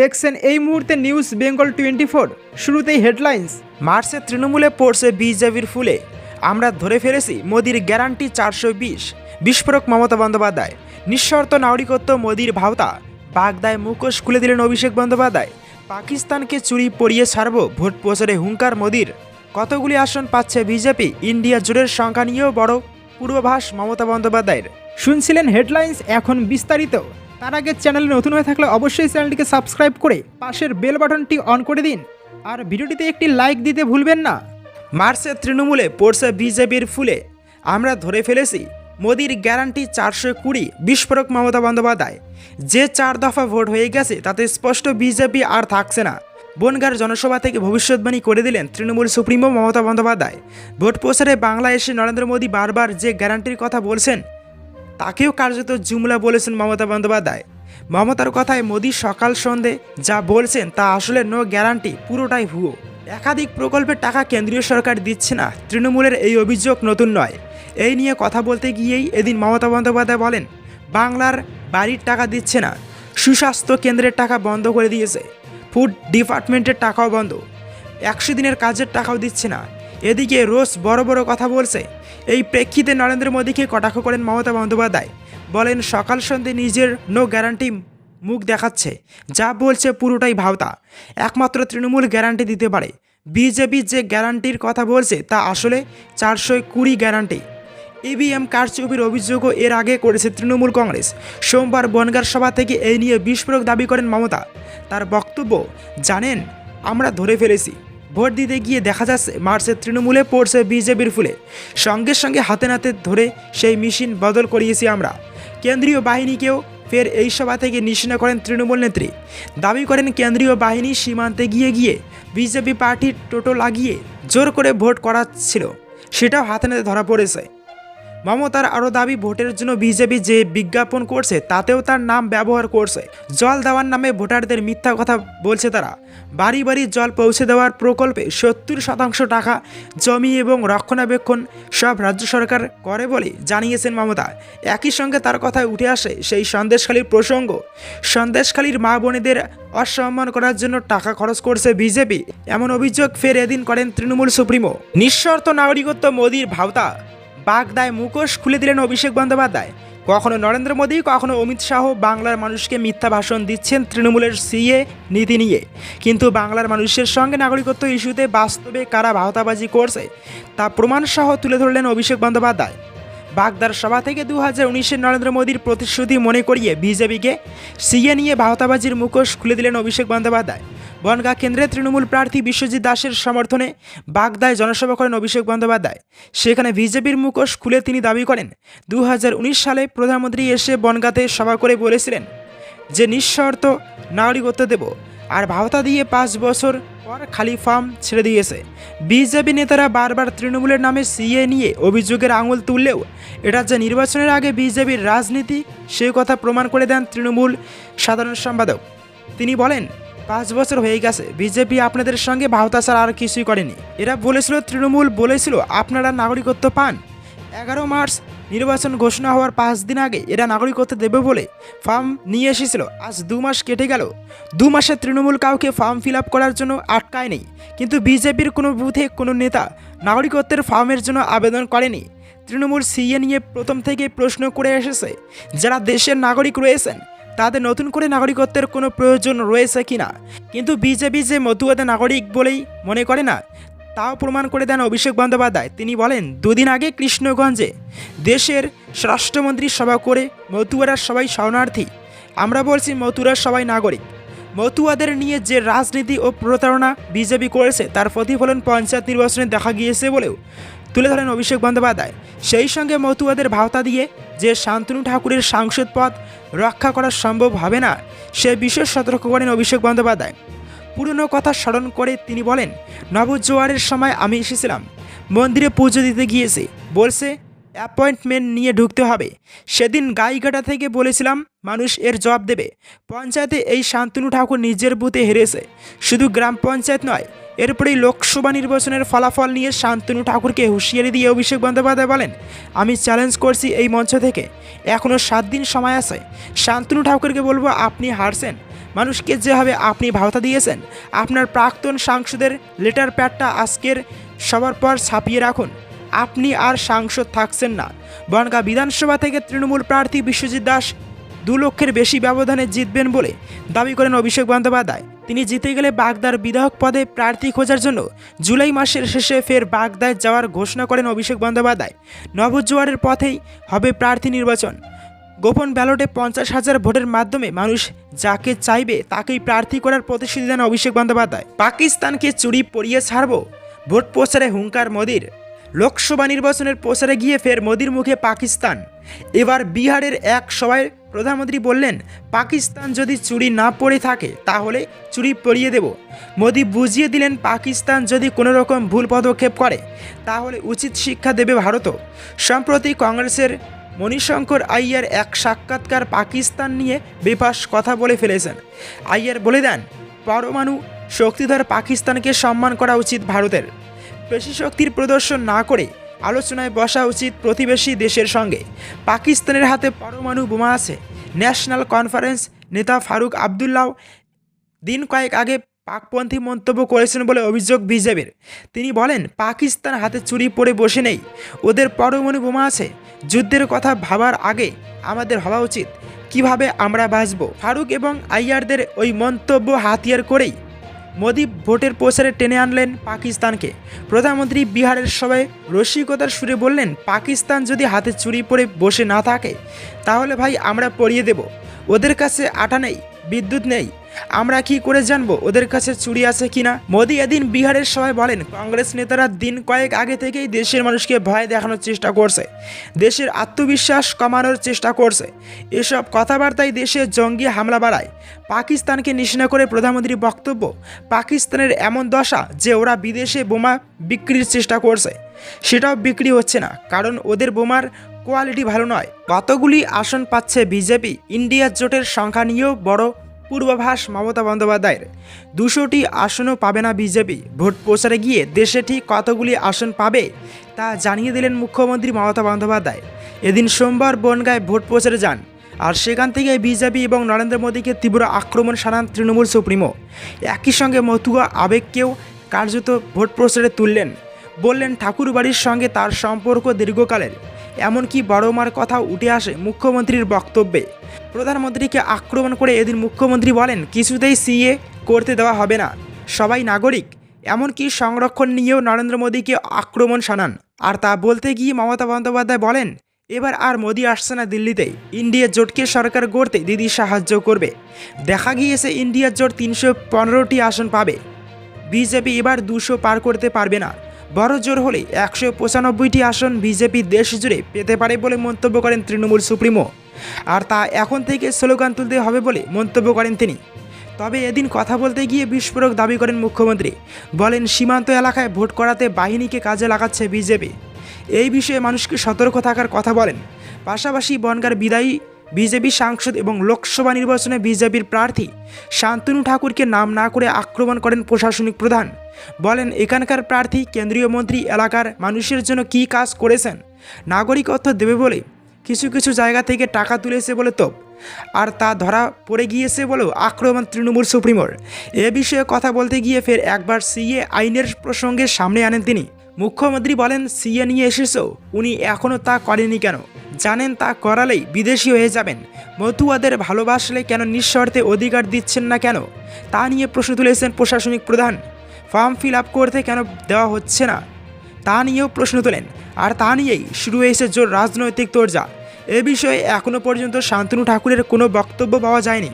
দেখছেন এই মুহূর্তে নিউজ বেঙ্গল টোয়েন্টি ফোর শুরুতেই হেডলাইন্স মার্চে তৃণমূলে পড়ছে বিজেপির ফুলে। আমরা ধরে ফেলেছি মোদির গ্যারান্টি চারশো বিশ। বিস্ফোরক মমতা বন্দ্যোপাধ্যায়। নিঃশর্ত নাগরিকত্ব মোদির ভাওতা। বাগদায় মুখোশ খুলে দিলেন অভিষেক বন্দ্যোপাধ্যায়। পাকিস্তানকে চুরি পড়িয়ে ছাড়ব ভোট প্রচারে হুঙ্কার মোদির। কতগুলি আসন পাচ্ছে বিজেপি, ইন্ডিয়া জোটের সংখ্যা নিয়েও বড়। পূর্বাভাস মমতা বন্দ্যোপাধ্যায়ের। শুনছিলেন হেডলাইন্স এখন বিস্তারিত। তার আগে চ্যানেলে নতুন হয়ে থাকলে অবশ্যই চ্যানেলটিকে সাবস্ক্রাইব করে পাশের বেল বাটনটি অন করে দিন। আর ভিডিওটিতে একটি লাইক দিতে ভুলবেন না। মার্চে তৃণমূলে পড়ছে বিজেপির ফুলে। আমরা ধরে ফেলেছি, মোদির গ্যারান্টি চারশো কুড়ি বিস্ফোরক মমতা বন্দ্যোপাধ্যায়। যে চার দফা ভোট হয়ে গেছে, তাতে স্পষ্ট বিজেপি আর থাকছে না। বনগার জনসভা থেকে ভবিষ্যৎবাণী করে দিলেন তৃণমূল সুপ্রিমো মমতা বন্দ্যোপাধ্যায়। ভোট প্রচারে বাংলা এসে নরেন্দ্র মোদী বারবার যে গ্যারান্টির কথা বলছেন তাকেও কার্যত জুমলা বলেছেন মমতা বন্দ্যোপাধ্যায়। মমতার কথায় মোদী সকাল সন্ধে যা বলছেন তা আসলে নো গ্যারান্টি পুরোটাই ভুয়ো। একাধিক প্রকল্পের টাকা কেন্দ্রীয় সরকার দিচ্ছে না, তৃণমূলের এই অভিযোগ নতুন নয়। এই নিয়ে কথা বলতে গিয়েই এদিন মমতা বন্দ্যোপাধ্যায় বলেন, বাংলার বাড়ির টাকা দিচ্ছে না, সুস্বাস্থ্য কেন্দ্রের টাকা বন্ধ করে দিয়েছে, ফুড ডিপার্টমেন্টের টাকাও বন্ধ, একশো দিনের কাজের টাকাও দিচ্ছে না এদিকে রোজ বড় বড় কথা বলছে। এই প্রেক্ষিতে নরেন্দ্র মোদীকে কটাক্ষ করেন মমতা বন্দ্যোপাধ্যায়। বলেন, সকাল সন্ধে নিজের নো গ্যারান্টি মুখ দেখাচ্ছে। যা বলছে পুরোটাই ভাওতা। একমাত্র তৃণমূল গ্যারান্টি দিতে পারে। বিজেপি যে গ্যারান্টির কথা বলছে, তা আসলে চারশো কুড়ি গ্যারান্টি ইভিএম কারচুপির অভিযোগও এর আগে করেছে তৃণমূল কংগ্রেস। সোমবার বনগার সভা থেকে এই নিয়ে বিস্ফোরক দাবি করেন মমতা। তার বক্তব্য, জানেন, আমরা ধরে ফেলেছি। ভোট দিতে গিয়ে দেখা যাচ্ছে মার্চে তৃণমূলে, পড়ছে বিজেপির ফুলে। সঙ্গে সঙ্গে হাতে নাতে ধরে সেই মেশিন বদল করিয়েছি আমরা। কেন্দ্রীয় বাহিনীকেও ফের এই সভা থেকে নিশানা করেন তৃণমূল নেত্রী। দাবি করেন কেন্দ্রীয় বাহিনী সীমান্তে গিয়ে গিয়ে বিজেপি পার্টির টোটো লাগিয়ে জোর করে ভোট করাচ্ছিল। সেটাও হাতে নাতে ধরা পড়েছে। মমতার আরও দাবি, ভোটের জন্য বিজেপি যে বিজ্ঞাপন করছে, তাতেও তার নাম ব্যবহার করছে। জল দেওয়ার নামে ভোটারদের মিথ্যা কথা বলছে তারা। বাড়ি বাড়ি জল পৌঁছে দেওয়ার প্রকল্পে সত্তর শতাংশ টাকা জমি এবং রক্ষণাবেক্ষণ সব রাজ্য সরকার করে বলে জানিয়েছেন মমতা। একই সঙ্গে তার কথায় উঠে আসে সেই সন্দেশখালীর প্রসঙ্গ। সন্দেশখালীর মা বোনেদের অসম্মান করার জন্য টাকা খরচ করছে বিজেপি। এমন অভিযোগ ফের এদিন করেন তৃণমূল সুপ্রিমো। নিঃশর্ত নাগরিকত্ব মোদীর ভাওতা। বাগদায় মুখোশ খুলে দিলেন অভিষেক বন্দ্যোপাধ্যায়। কখনো নরেন্দ্র মোদী, কখনো অমিত শাহ বাংলার মানুষকে মিথ্যা ভাষণ দিচ্ছেন তৃণমূলের সিএ নীতি নিয়ে। কিন্তু বাংলার মানুষের সঙ্গে নাগরিকত্ব ইস্যুতে বাস্তবে কারা ভাওতাবাজি করছে, তা প্রমাণ সহ তুলে ধরলেন অভিষেক বন্দ্যোপাধ্যায়। বাগদার সভা থেকে দু হাজার উনিশের নরেন্দ্র মোদীর প্রতিশ্রুতি মনে করিয়ে বিজেপিকে সিএ নিয়ে ভাওতাবাজির মুখোশ খুলে দিলেন অভিষেক বন্দ্যোপাধ্যায়। বনগাঁ কেন্দ্রে তৃণমূল প্রার্থী বিশ্বজিৎ দাসের সমর্থনে বাগদায় জনসভা করেন অভিষেক বন্দ্যোপাধ্যায়। সেখানে বিজেপির মুখোশ খুলে তিনি দাবি করেন দু হাজার উনিশ সালে প্রধানমন্ত্রী এসে বনগাঁতে সভা করে বলেছিলেন যে, নিঃশর্ত নাগরিকত্ব দেব, আর ভাওতা দিয়ে পাঁচ বছর পর খালি ফার্ম ছেড়ে দিয়েছে। বিজেপি নেতারা বারবার তৃণমূলের নামে সিএ নিয়ে অভিযোগের আঙুল তুললেও এটা যে নির্বাচনের আগে বিজেপির রাজনীতি, সে কথা প্রমাণ করে দেন তৃণমূল সাধারণ সম্পাদক। তিনি বলেন পাঁচ বছর হয়ে গেছে, বিজেপি আপনাদের সঙ্গে ভাওতা ছাড়া আর কিছুই করেনি। এরা বলেছিল, তৃণমূল বলেছিল, আপনারা নাগরিকত্ব পান। এগারো মার্চ নির্বাচন ঘোষণা হওয়ার পাঁচ দিন আগে এরা নাগরিকত্ব দেবে বলে ফর্ম নিয়ে এসেছিল। আজ দু মাস কেটে গেল। দু মাসে তৃণমূল কাউকে ফর্ম ফিল করার জন্য আটকায় নেই। কিন্তু বিজেপির কোনো বুথে কোনো নেতা নাগরিকত্বের ফর্মের জন্য আবেদন করেনি। তৃণমূল সিএ নিয়ে প্রথম থেকে প্রশ্ন করে এসেছে, যারা দেশের নাগরিক রয়েছেন তাদের নতুন করে নাগরিকত্বের কোনো প্রয়োজন রয়েছে কিনা কিন্তু বিজেপি যে মতুয়াদে নাগরিক বলেই মনে করে না, তাও প্রমাণ করে দেন অভিষেক বন্দ্যোপাধ্যায়। তিনি বলেন, দুদিন আগে কৃষ্ণগঞ্জে দেশের স্বরাষ্ট্রমন্ত্রী সভা করে মতুয়ারা সবাই শরণার্থী। আমরা বলছি মথুরার সবাই নাগরিক। মতুয়াদের নিয়ে যে রাজনীতি ও প্রতারণা বিজেপি করেছে, তার প্রতিফলন পঞ্চায়েত নির্বাচনে দেখা গিয়েছে বলেও তুলে ধরেন অভিষেক বন্দ্যোপাধ্যায়। সেই সঙ্গে মতুয়াদের ভাওতা দিয়ে যে শান্তনু ঠাকুরের সাংসদ পদ রক্ষা করা সম্ভব হবে না, সে বিশেষ সতর্ক করেন অভিষেক বন্দ্যোপাধ্যায়। পুরনো কথা স্মরণ করে তিনি বলেন, নবজোয়ারের সময় আমি এসেছিলাম। মন্দিরে পুজো দিতে গিয়েছি। বলছে অ্যাপয়েন্টমেন্ট নিয়ে ঢুকতে হবে। সেদিন গাইঘাটা থেকে বলেছিলাম, মানুষ এর জবাব দেবে। পঞ্চায়েতে এই শান্তনু ঠাকুর নিজের বুথে হেরেছে। শুধু গ্রাম পঞ্চায়েত নয়, এরপরেই লোকসভা নির্বাচনের ফলাফল নিয়ে শান্তনু ঠাকুরকে হুঁশিয়ারি দিয়ে অভিষেক বন্দ্যোপাধ্যায় বলেন, আমি চ্যালেঞ্জ করছি এই মঞ্চ থেকে। এখনও সাত দিন সময় আছে। শান্তনু ঠাকুরকে বলব, আপনি হারছেন। মানুষকে যেভাবে আপনি ভাওতা দিয়েছেন, আপনার প্রাক্তন সাংসদের লেটার প্যাডটা আজকের সবার পর ছাপিয়ে রাখুন। আপনি আর সাংসদ থাকছেন না। বনগাঁ বিধানসভা থেকে তৃণমূল প্রার্থী বিশ্বজিৎ দাস দু লক্ষের বেশি ব্যবধানে জিতবেন বলে দাবি করেন অভিষেক বন্দ্যোপাধ্যায়। তিনি জিতে গেলে বাগদার বিধায়ক পদে প্রার্থী খোঁজার জন্য জুলাই মাসের শেষে ফের বাগদায় যাওয়ার ঘোষণা করেন অভিষেক বন্দ্যোপাধ্যায়। নবজোয়ারের পথেই হবে প্রার্থী নির্বাচন। গোপন ব্যালটে পঞ্চাশ হাজার ভোটের মাধ্যমে মানুষ যাকে চাইবে তাকেই প্রার্থী করার প্রতিশ্রুতি দেন অভিষেক বন্দ্যোপাধ্যায়। পাকিস্তানকে চুরি পরিয়ে ছাড়ব? ভোট প্রচারে হুঙ্কার মোদির। লোকসভা নির্বাচনের প্রচারে গিয়ে ফের মোদির মুখে পাকিস্তান। এবার বিহারের এক সভায় প্রধানমন্ত্রী বললেন, পাকিস্তান যদি চুরি না পড়ে থাকে, তাহলে চুরি পরিয়ে দেব। মোদি বুঝিয়ে দিলেন, পাকিস্তান যদি কোনো রকম ভুল পদক্ষেপ করে, তাহলে উচিত শিক্ষা দেবে ভারতও। সম্প্রতি কংগ্রেসের মণিশঙ্কর আইয়ার এক সাক্ষাৎকার পাকিস্তান নিয়ে বেপাস কথা বলে ফেলেছেন। আইয়ার বলে দেন, পরমাণু শক্তিধর পাকিস্তানকে সম্মান করা উচিত ভারতের। পেশি শক্তির প্রদর্শন না করে আলোচনায় বসা উচিত প্রতিবেশী দেশের সঙ্গে। পাকিস্তানের হাতে পরমাণু বোমা আছে। ন্যাশনাল কনফারেন্স নেতা ফারুক আবদুল্লাহ দিন কয়েক আগে পাকপন্থী মন্তব্য করেছেন বলে অভিযোগ বিজেপির। তিনি বলেন, পাকিস্তান হাতে চুরি পড়ে বসে নেই। ওদের পরমাণু বোমা আছে। যুদ্ধের কথা ভাবার আগে আমাদের ভাবা উচিত। কীভাবে আমরা বাঁচব? ফারুক এবং আইয়ারদের ওই মন্তব্য হাতিয়ার করেই মোদি ভোটের প্রচারে টেনে আনলেন পাকিস্তানকে। প্রধানমন্ত্রী বিহারের সবাই রসিকতার সুরে বললেন, পাকিস্তান যদি হাতে চুরি পড়ে বসে না থাকে, তাহলে ভাই আমরা পড়িয়ে দেব। ওদের কাছে আটা নেই, বিদ্যুৎ নেই আমরা কি করে জানব ওদের কাছে চুরি আছে কিনা? মোদি এদিন বিহারের সবাই বলেন, কংগ্রেস নেতারা দিন কয়েক আগে থেকেই দেশের মানুষকে ভয় দেখানোর চেষ্টা করছে। দেশের আত্মবিশ্বাস কমানোর চেষ্টা করছে। এসব কথাবার্তায় দেশে জঙ্গি হামলা বাড়ায়। পাকিস্তানকে নিশানা করে প্রধানমন্ত্রীর বক্তব্য, পাকিস্তানের এমন দশা যে ওরা বিদেশে বোমা বিক্রির চেষ্টা করছে। সেটাও বিক্রি হচ্ছে না, কারণ ওদের বোমার কোয়ালিটি ভালো নয়। কতগুলি আসন পাচ্ছে বিজেপি ইন্ডিয়া জোটের সংখ্যা নিয়েও বড় পূর্বাভাস মমতা বন্দ্যোপাধ্যায়ের। দুশোটি আসনও পাবে না বিজেপি। ভোট প্রচারে গিয়ে দেশে ঠিক কতগুলি আসন পাবে তা জানিয়ে দিলেন মুখ্যমন্ত্রী মমতা বন্দ্যোপাধ্যায়। এদিন সোমবার বনগায় ভোট প্রচারে যান। আর সেখান থেকে বিজেপি এবং নরেন্দ্র মোদীকে তীব্র আক্রমণ সানান তৃণমূল সুপ্রিমো। একই সঙ্গে মতুয়া আবেগকেও কার্যত ভোট প্রচারে তুললেন। বললেন ঠাকুরবাড়ির সঙ্গে তার সম্পর্ক দীর্ঘকালের। এমনকি বড় মার কথাও উঠে আসে মুখ্যমন্ত্রীর বক্তব্যে। প্রধানমন্ত্রীকে আক্রমণ করে এদিন মুখ্যমন্ত্রী বলেন, কিছুতেই সিএ করতে দেওয়া হবে না। সবাই নাগরিক। এমনকি সংরক্ষণ নিয়েও নরেন্দ্র মোদীকে আক্রমণ শানান। আর তা বলতে গিয়ে মমতা বন্দ্যোপাধ্যায় বলেন, এবার আর মোদি আসছে না দিল্লিতে। ইন্ডিয়া জোটকে সরকার গড়তে দিদি সাহায্য করবে। দেখা গিয়েছে ইন্ডিয়া জোট তিনশো পনেরোটি আসন পাবে। বিজেপি এবার দুশো পার করতে পারবে না। বড় জোর হলে একশো পঁচানব্বইটি আসন বিজেপি দেশ জুড়ে পেতে পারে বলে মন্তব্য করেন তৃণমূল সুপ্রিমো। আর তা এখন থেকে স্লোগান তুলতে হবে বলে মন্তব্য করেন তিনি। তবে এদিন কথা বলতে গিয়ে বিস্ফোরক দাবি করেন মুখ্যমন্ত্রী। বলেন, সীমান্ত এলাকায় ভোট করাতে বাহিনীকে কাজে লাগাচ্ছে বিজেপি। এই বিষয়ে মানুষকে সতর্ক থাকার কথা বলেন। পাশাপাশি বনগার বিদায়ী বিজেপি সাংসদ এবং লোকসভা নির্বাচনে বিজেপির প্রার্থী শান্তনু ঠাকুরকে নাম না করে আক্রমণ করেন প্রশাসনিক প্রধান। বলেন, এখানকার প্রার্থী কেন্দ্রীয় মন্ত্রী এলাকার মানুষের জন্য কী কাজ করেছেন? নাগরিকত্ব দেবে বলে কিছু কিছু জায়গা থেকে টাকা তুলেছে বলে তোপ। আর তা ধরা পড়ে গিয়েছে বলেও আক্রমণ তৃণমূল সুপ্রিমোর। এ বিষয়ে কথা বলতে গিয়ে ফের একবার সিএ আইনের প্রসঙ্গে সামনে আনেন তিনি। মুখ্যমন্ত্রী বলেন, সিএ নিয়ে এসেছ? উনি এখনও তা করেনি কেন? জানেন তা করালেই বিদেশি হয়ে যাবেন। মতুয়াদের ভালোবাসলে কেন নিঃশর্তে অধিকার দিচ্ছেন না কেন? তা নিয়ে প্রশ্ন তুলেছেন প্রশাসনিক প্রধান। ফর্ম ফিল আপ করতে কেন দেওয়া হচ্ছে না? তা নিয়েও প্রশ্ন তোলেন। আর তা নিয়েই শুরু হয়েছে জোর রাজনৈতিক তোরজা এ বিষয়ে এখনও পর্যন্ত শান্তনু ঠাকুরের কোনো বক্তব্য পাওয়া যায়নি।